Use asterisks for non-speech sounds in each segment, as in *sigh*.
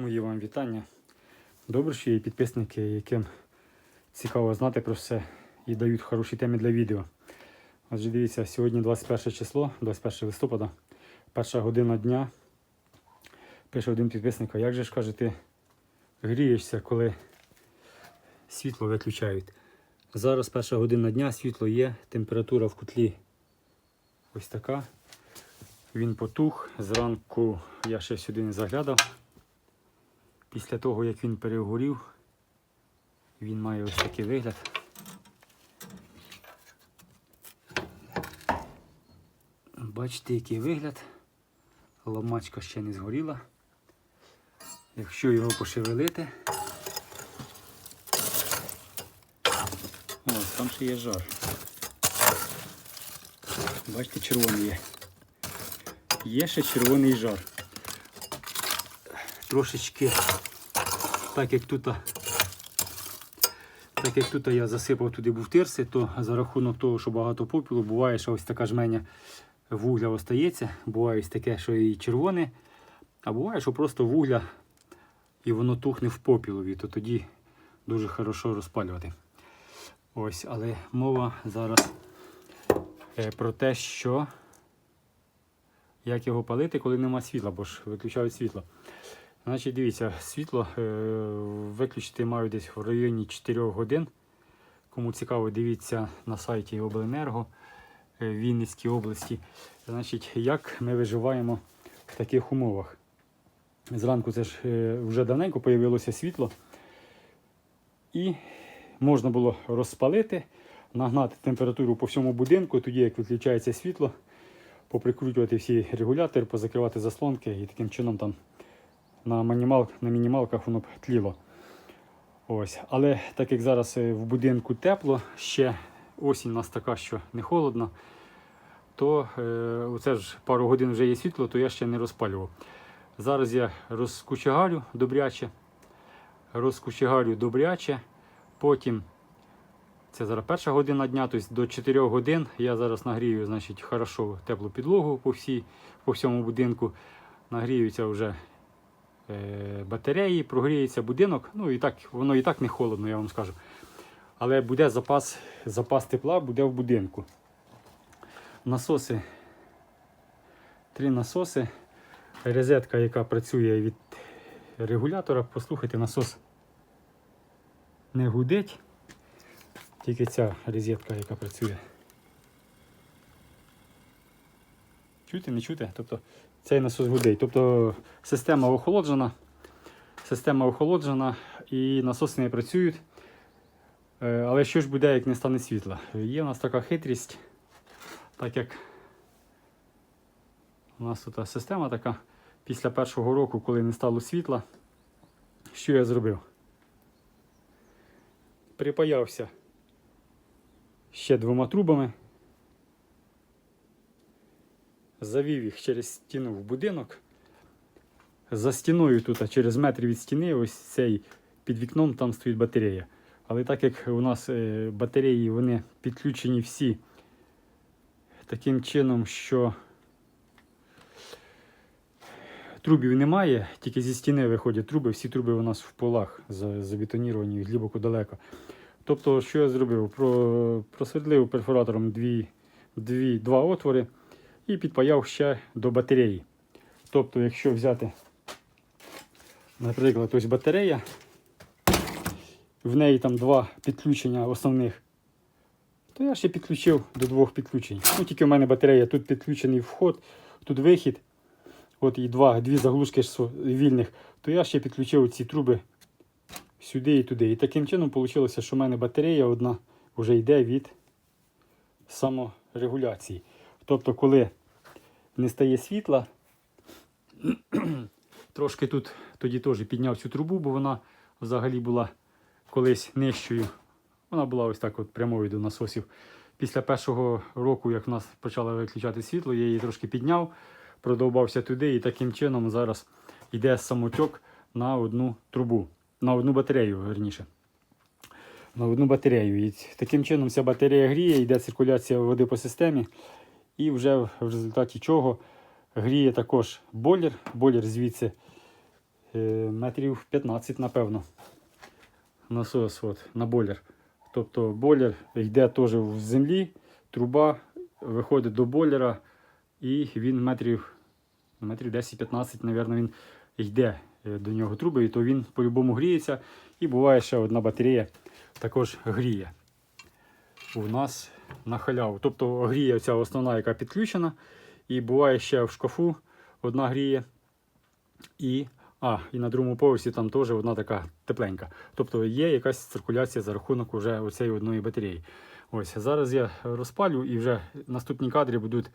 Мої вам вітання. Добре, що є підписники, яким цікаво знати про все і дають хороші теми для відео. Отже, дивіться, сьогодні 21 число, 21 листопада, перша година дня. Пише один підписник, а як же ж каже, ти грієшся, коли світло виключають. Зараз перша година дня, світло є, температура в котлі ось така. Він потух. Зранку я ще сюди не заглядав. Після того, як він перегорів, він має ось такий вигляд. Бачите, який вигляд. Ламачка ще не згоріла. Якщо його пошевелити, ось там ще є жар. Бачите, червоний є. Є ще червоний жар. Трошечки, так як тут, так як тут я засипав туди бувтирси, то за рахунок того, що багато попілу, буває, що ось така жменя вугля остається. Буває ось таке, що і червоне, а буває, що просто вугля і воно тухне в попілові, то тоді дуже хорошо розпалювати. Ось, але мова зараз е, про те, що як його палити, коли нема світла, бо ж виключають світло. Значить, дивіться, світло е, виключити маю десь в районі 4 годин. Кому цікаво, дивіться на сайті Обленерго е, Вінницькій області. Значить, як ми виживаємо в таких умовах. Зранку це ж е, вже давненько з'явилося світло. І можна було розпалити, нагнати температуру по всьому будинку, тоді як виключається світло, поприкручувати всі регулятори, позакривати заслонки і таким чином там на, мінімал, на мінімалках воно б тліло. Ось. Але так як зараз е, в будинку тепло, ще осінь у нас така, що не холодно, то е, оце ж пару годин вже є світло, то я ще не розпалював. Зараз я розкучегарю добряче, розкучегарю добряче, потім це зараз перша година дня, тобто до 4 годин я зараз нагрію значить, хорошо теплу підлогу по, всій, по всьому будинку. Нагріються вже батареї, прогріється будинок. Ну і так, воно і так не холодно, я вам скажу. Але буде запас, запас тепла буде в будинку. Насоси. Три насоси. Розетка, яка працює від регулятора. Послухайте, насос не гудить. Тільки ця розетка, яка працює. Чути, не чути? Тобто цей насос гудить. Тобто система охолоджена, система охолоджена і насоси не працюють. Е, Але що ж буде, як не стане світла? Є у нас така хитрість, так як у нас тут система така. Після першого року, коли не стало світла, що я зробив? Припаявся ще двома трубами, завів їх через стіну в будинок. За стіною тут, а через метр від стіни, ось цей під вікном там стоїть батарея. Але так як у нас е, батареї вони підключені всі таким чином, що трубів немає, тільки зі стіни виходять труби, всі труби у нас в полах за- забетоніровані глибоко далеко. Тобто, що я зробив? Про, просвердлив перфоратором дві, дві, два отвори і підпаяв ще до батареї. Тобто, якщо взяти, наприклад, ось батарея, в неї там два підключення основних, то я ще підключив до двох підключень. Ну, тільки в мене батарея, тут підключений вход, тут вихід. От і два, дві заглушки вільних, то я ще підключив ці труби сюди і туди. І таким чином вийшло, що в мене батарея одна вже йде від саморегуляції. Тобто, коли не стає світла, *clears throat* трошки тут тоді теж підняв цю трубу, бо вона взагалі була колись нижчою. Вона була ось так от прямою до насосів. Після першого року, як в нас почало виключати світло, я її трошки підняв, продовбався туди, і таким чином зараз йде самотьок на одну трубу, на одну батарею, верніше. На одну батарею. І таким чином вся батарея гріє, йде циркуляція води по системі. І вже в результаті чого гріє також бойлер. Бойлер звідси е, метрів 15, напевно. Насос от, на бойлер. Тобто бойлер йде теж в землі, труба виходить до бойлера, і він метрів, метрів 10-15, напевно, він йде е, до нього труби, і то він по-любому гріється. І буває ще одна батарея також гріє. У нас на халяву. Тобто гріє ця основна, яка підключена. І буває ще в шкафу одна гріє. І, а, і на другому поверсі там теж одна така тепленька. Тобто є якась циркуляція за рахунок уже оцієї одної батареї. Ось зараз я розпалю і вже наступні кадри будуть,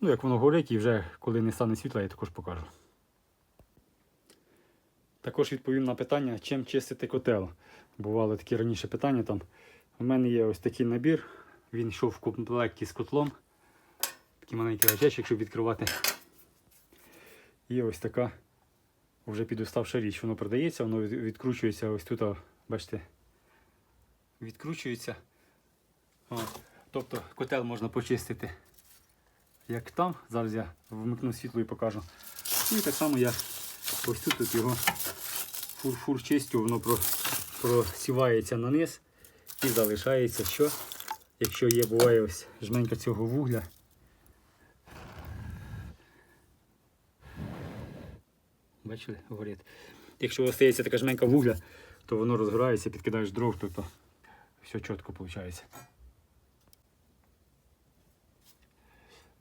ну як воно горить, і вже коли не стане світла, я також покажу. Також відповім на питання, чим чистити котел. Бували такі раніше питання там. У мене є ось такий набір. Він йшов в комплекті з котлом. Такий маленький гачечок, щоб відкривати. І ось така вже підуставша річ. Воно продається, воно відкручується ось тут, бачите, відкручується. О, тобто котел можна почистити як там. Зараз я вмикну світло і покажу. Ну і так само я ось тут, тут його фур-фур чистю, воно просівається на низ і залишається що? Якщо є, буває ось жменька цього вугля. Бачили, говорять. Якщо остається така жменька вугля, то воно розгорається, підкидаєш дров, тобто все чітко виходить.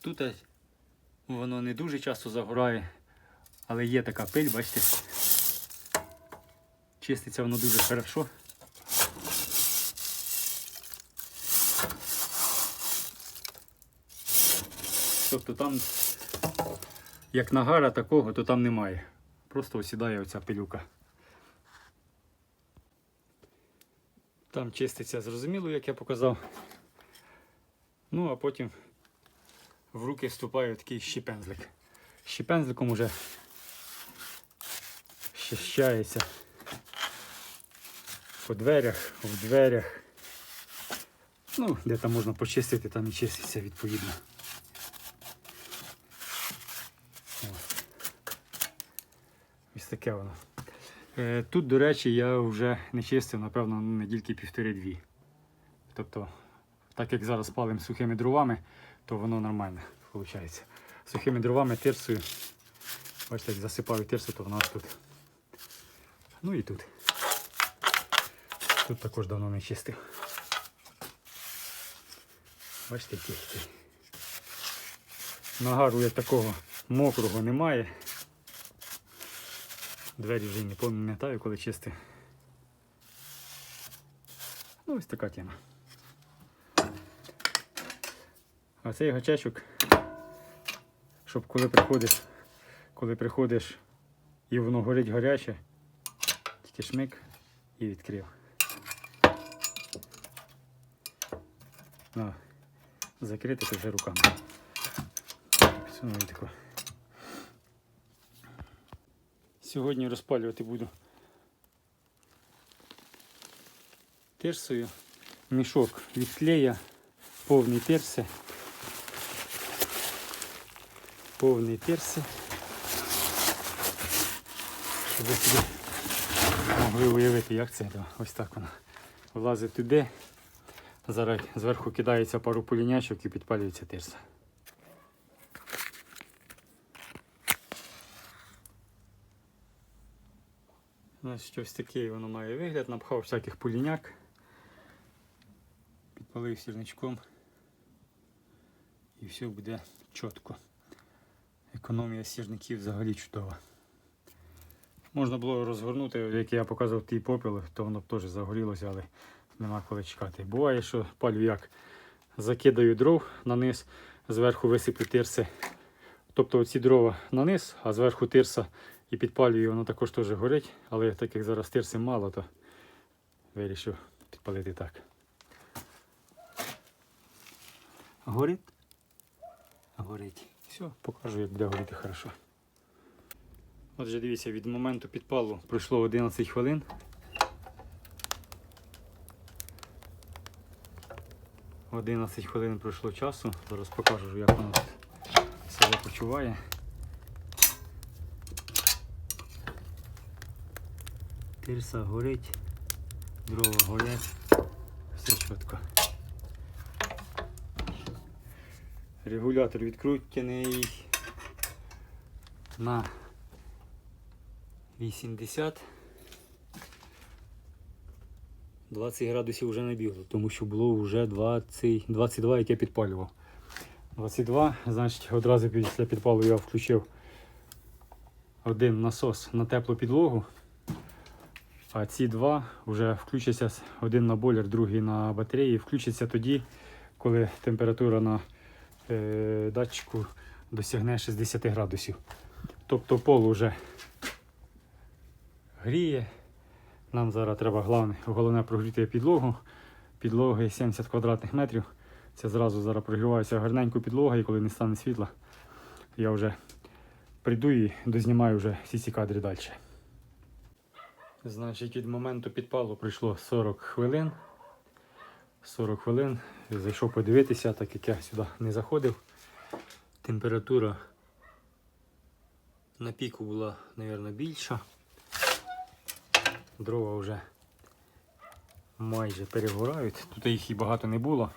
Тут воно не дуже часто загорає, але є така пиль, бачите. Чиститься воно дуже хорошо. Тобто там, як нагара такого, то там немає. Просто осідає оця пилюка. Там чиститься зрозуміло, як я показав. Ну, а потім в руки вступає такий щепензлик. Щепензликом уже щищається по дверях, в дверях. Ну, де там можна почистити, там і чиститься відповідно. Ось. Ось таке воно. Е, Тут, до речі, я вже не чистив, напевно, ну, недільки півтори-дві. Тобто, так як зараз палимо сухими дровами, то воно нормально виходить. Сухими дровами тирсою. Бачите, як засипаю тирсу, то вона тут. Ну і тут. Тут також давно не чистив. Бачите, який. Нагару як такого мокрого немає. Двері вже не пам'ятаю, коли чистив. Ну, ось така тема. А цей гачечок, щоб коли приходиш, коли приходиш і воно горить гаряче, тільки шмик і відкрив. На, закрити вже руками. Підсунули тако. Сьогодні розпалювати буду тирсою. Мішок від клея, повний тирси. Повний тирси. Щоб ви собі могли уявити, як це. Ось так воно. Влазить туди. Зараз зверху кидається пару полінячок і підпалюється тирса. Ось щось таке воно має вигляд, напхав всяких поліняк. Підпалив сірничком. І все буде чітко. Економія сірників взагалі чудова. Можна було розгорнути, як я показував ті попіл, то воно б теж загорілося, але нема коли чекати. Буває, що палю як закидаю дров на низ, зверху висиплю тирси. Тобто оці дрова на низ, а зверху тирса і підпалюю, воно також теж горить, але так як зараз тирси мало, то вирішив підпалити так. Горить? Горить. Все, покажу, як буде горіти хорошо. Отже, дивіться, від моменту підпалу пройшло 11 хвилин. Одинадцять хвилин пройшло часу. Зараз покажу, як воно себе почуває. Тирса горить, дрова горять, все чітко. Регулятор відкрутений на 80. 20 градусів вже набігло, тому що було вже 20, 22, як я підпалював. 22, значить, одразу після підпалу я включив один насос на теплу підлогу. А ці два вже включаться один на бойлер, другий на батареї. Включаться тоді, коли температура на е, датчику досягне 60 градусів. Тобто пол вже гріє. Нам зараз треба головне, головне прогріти підлогу. Підлоги 70 квадратних метрів. Це зразу зараз прогрівається гарненько підлога, і коли не стане світла, я вже прийду і дознімаю вже всі ці кадри далі. Значить, від моменту підпалу пройшло 40 хвилин. 40 хвилин. Зайшов подивитися, так як я сюди не заходив. Температура на піку була, мабуть, більша. Дрова вже майже перегорають. Тут їх і багато не було.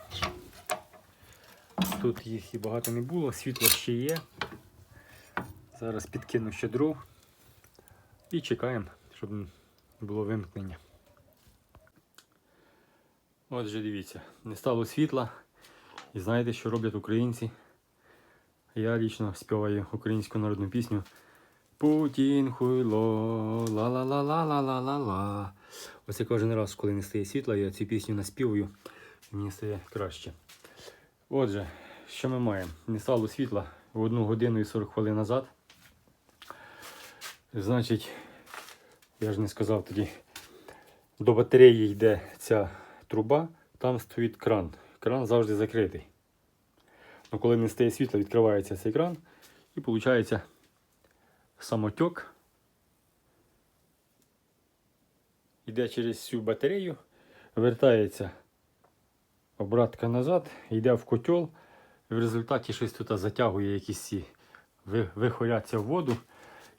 Тут їх і багато не було, світло ще є. Зараз підкину ще дров і чекаємо, щоб було вимкнення. Отже, дивіться, не стало світла. І знаєте, що роблять українці? Я лічно співаю українську народну пісню. Путін хуйло, ла-ла-ла-ла-ла-ла-ла-ла. Оце кожен раз, коли не стає світла, я цю пісню наспівую, мені стає краще. Отже, що ми маємо? Не стало світла в 1 годину і 40 хвилин назад. Значить, я ж не сказав тоді, до батареї йде ця труба, там стоїть кран. Кран завжди закритий. Ну, коли не стає світла, відкривається цей кран і виходить самотек. Йде через всю батарею, вертається обратка назад, йде в котел. В результаті щось тут затягує якісь ці, ви- вихоряться в воду.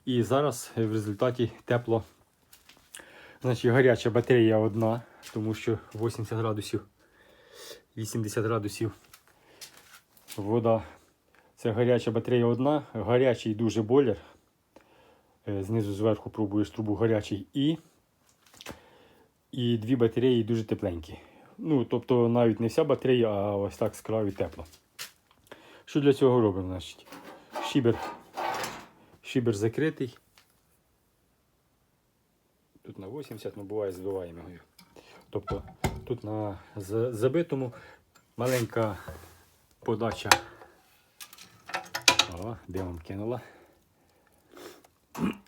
І зараз в результаті тепло. Значить, гаряча батарея одна, тому що 80 градусів, 80 градусів вода. Це гаряча батарея одна, гарячий дуже бойлер. Е, Знизу зверху пробуєш трубу гарячий і, і дві батареї дуже тепленькі. Ну, тобто навіть не вся батарея, а ось так з краю тепло. Що для цього робимо? Значить? Шібер, шібер закритий. Тут на 80, ну буває збиваємо його. Тобто тут на забитому маленька подача. О, димом кинула.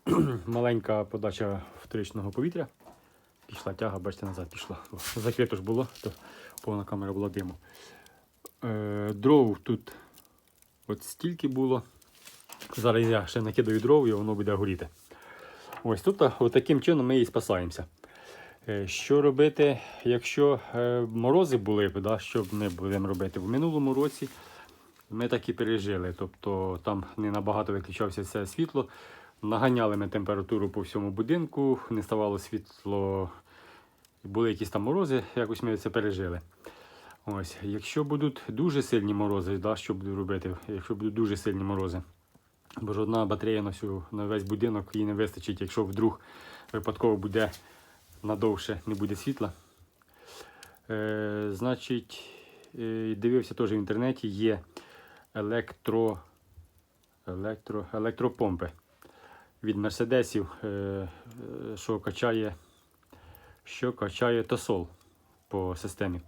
*clears throat* Маленька подача вторичного повітря. Пішла тяга, бачите, назад пішла. Закрито ж було, то повна камера була диму. Е, дров тут от стільки було. Зараз я ще накидаю дров і воно буде горіти. Ось тут таким чином ми і спасаємося. Е, Що робити, якщо е, морози були да, що ми будемо робити? В минулому році ми так і пережили. Тобто там не набагато виключався це світло. Наганяли ми температуру по всьому будинку, не ставало світло, були якісь там морози, якось ми це пережили. Ось, якщо будуть дуже сильні морози, да, що буду робити? Якщо будуть дуже сильні морози, бо ж одна батарея на всю на весь будинок їй не вистачить, якщо вдруг випадково буде надовше не буде світла. Е, значить, е, дивився теж в інтернеті, є електро, електро, електропомпи від мерседесів, е, е, що качає, що качає тосол по системі.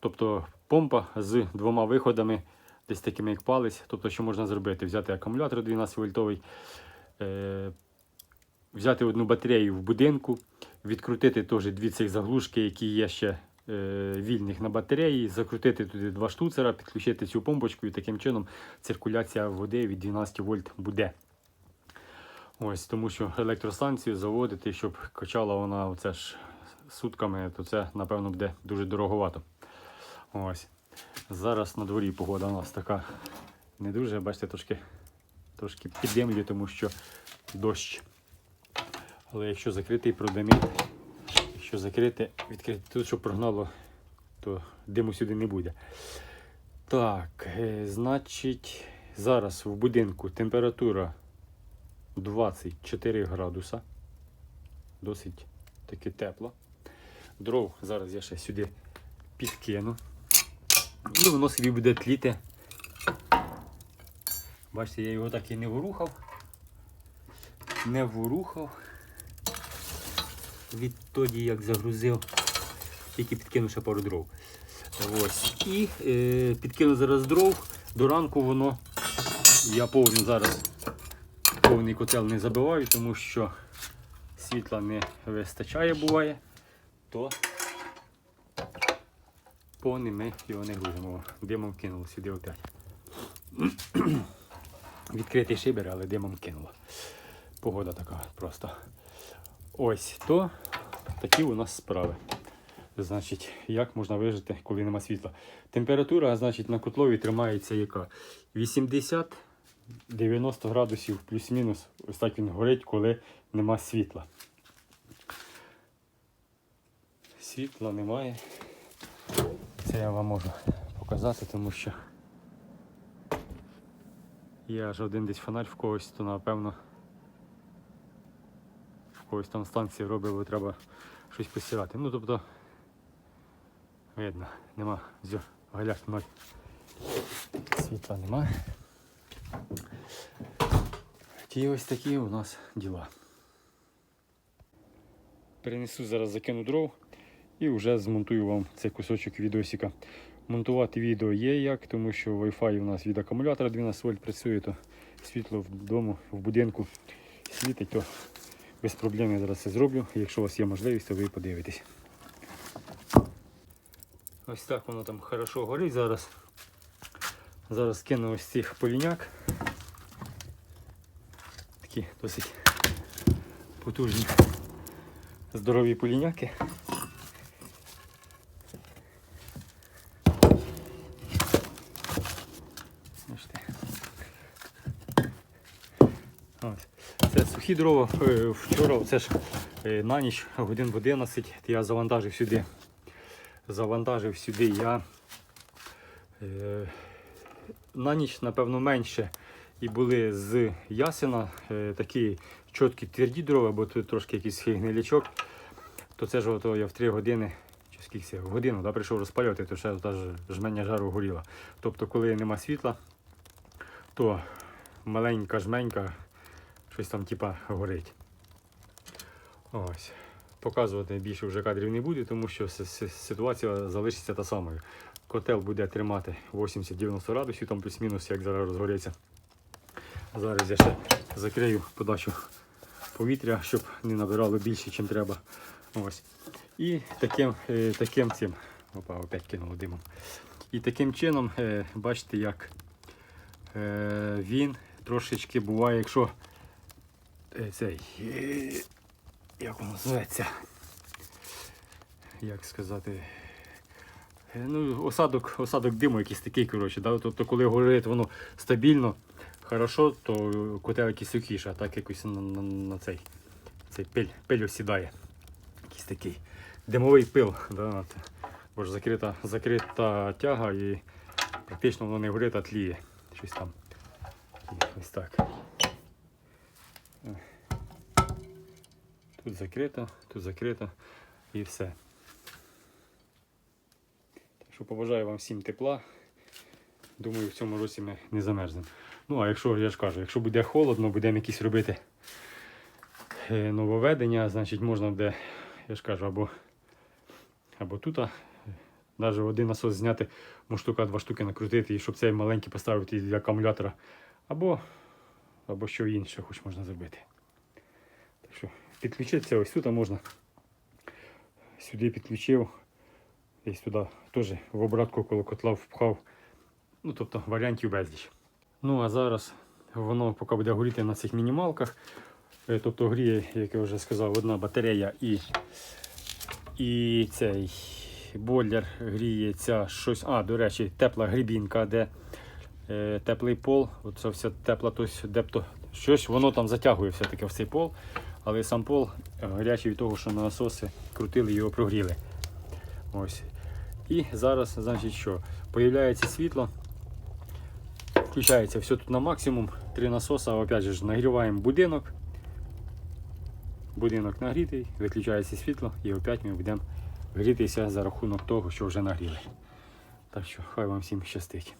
Тобто помпа з двома виходами, десь такими як палець. Тобто, що можна зробити? Взяти акумулятор 12 вольтовий, е, взяти одну батарею в будинку, відкрутити теж дві цих заглушки, які є ще е, вільних на батареї, закрутити туди два штуцера, підключити цю помпочку і таким чином циркуляція води від 12 вольт буде. Ось, тому що електростанцію заводити, щоб качала вона оце ж сутками, то це, напевно, буде дуже дороговато. Ось. Зараз на дворі погода у нас така не дуже, бачите, трошки, трошки піддимлює, тому що дощ. Але якщо закритий продамін, якщо закрити, відкрити тут, щоб прогнало, то диму сюди не буде. Так, е, значить, зараз в будинку температура 24 градуса. Досить таки тепло. Дров зараз я ще сюди підкину. І воно собі буде тліти. Бачите, я його так і не ворухав. Не ворухав. Відтоді як загрузив, тільки підкинув ще пару дров. Ось. І е, підкину зараз дров. До ранку воно. Я повний зараз повний котел не забиваю, тому що світла не вистачає буває, то повним ми його не грузимо. Димом кинуло сюди опять. *clears throat* Відкритий шибер, але димом кинуло. Погода така просто. Ось то такі у нас справи. Значить, як можна вижити, коли нема світла? Температура, значить, на котлові тримається яка? 80-90 градусів плюс-мінус. Ось так він горить, коли нема світла. Світла немає. Це я вам можу показати, тому що є аж один десь фонарь в когось, то напевно в когось там станції робили, треба щось постирати. Ну тобто видно, нема зьо, галяк ноль. Світла немає. Ті ось такі у нас діла. Перенесу зараз закину дров і вже змонтую вам цей кусочок відосика. Монтувати відео є як, тому що Wi-Fi у нас від акумулятора 12 вольт працює, то світло вдома, в будинку світить, то без проблем я зараз це зроблю. Якщо у вас є можливість, то ви подивитесь. Ось так воно там хорошо горить зараз. Зараз кину ось цих поліняк. Такі досить потужні здорові поліняки. Бачите. Ось. Дрова. Е, Вчора це ж е, на ніч годин в 11 я завантажив сюди. Завантажив сюди я е, на ніч, напевно, менше. І були з ясена такі чіткі тверді дрова, бо тут трошки якийсь гнилячок. То це ж ото я в 3 години, чи скільки в годину да, прийшов розпалювати, то ще та жменя жару горіла. Тобто, коли нема світла, то маленька жменька щось там типа горить. Ось. Показувати більше вже кадрів не буде, тому що ситуація залишиться та самою. Котел буде тримати 80-90 градусів, там плюс-мінус, як зараз розгоряться. Зараз я ще закрию подачу повітря, щоб не набирало більше, ніж треба. Ось. І таким, е, таким цим. Опа, опять кинуло димом. І таким чином, е, бачите, як е, він трошечки буває, якщо цей. е, Як воно називається? Як сказати? Е, Ну, осадок, осадок диму якийсь такий, коротше. Да? Тобто, коли горить воно стабільно, хорошо, то котел якийсь сухіше, а так якось на, на, на цей, цей пиль, пиль осідає. Якийсь такий димовий пил. Да? Бо ж закрита, закрита тяга і практично воно не горить, а тліє. Щось там. Ось так. Тут закрито, тут закрито і все. Так що побажаю вам всім тепла. Думаю, в цьому році ми не замерзнемо. Ну, а якщо, я ж кажу, якщо буде холодно, будемо якісь робити е, нововведення, значить можна буде, я ж кажу, або, або тут, навіть один насос зняти, штука, два штуки накрутити, і щоб цей маленький поставити для акумулятора, або, або що інше хоч можна зробити. Так що підключитися ось тут можна. Сюди підключив, десь туди теж в обратку коло котла впхав. Ну, тобто варіантів безліч. Ну а зараз воно поки буде горіти на цих мінімалках. Е, Тобто гріє, як я вже сказав, одна батарея і, і цей бойлер гріється щось. А, до речі, тепла грібінка, де е, теплий пол. Оце вся тепла, тобто, дебто щось воно там затягує все-таки в цей пол. Але сам пол е, гарячий від того, що насоси крутили його прогріли. Ось. І зараз, значить, що? Появляється світло. Включається все тут на максимум. Три насоса, опять же, нагріваємо будинок. Будинок нагрітий, виключається світло і опять ми будемо грітися за рахунок того, що вже нагріли. Так що, хай вам всім щастить.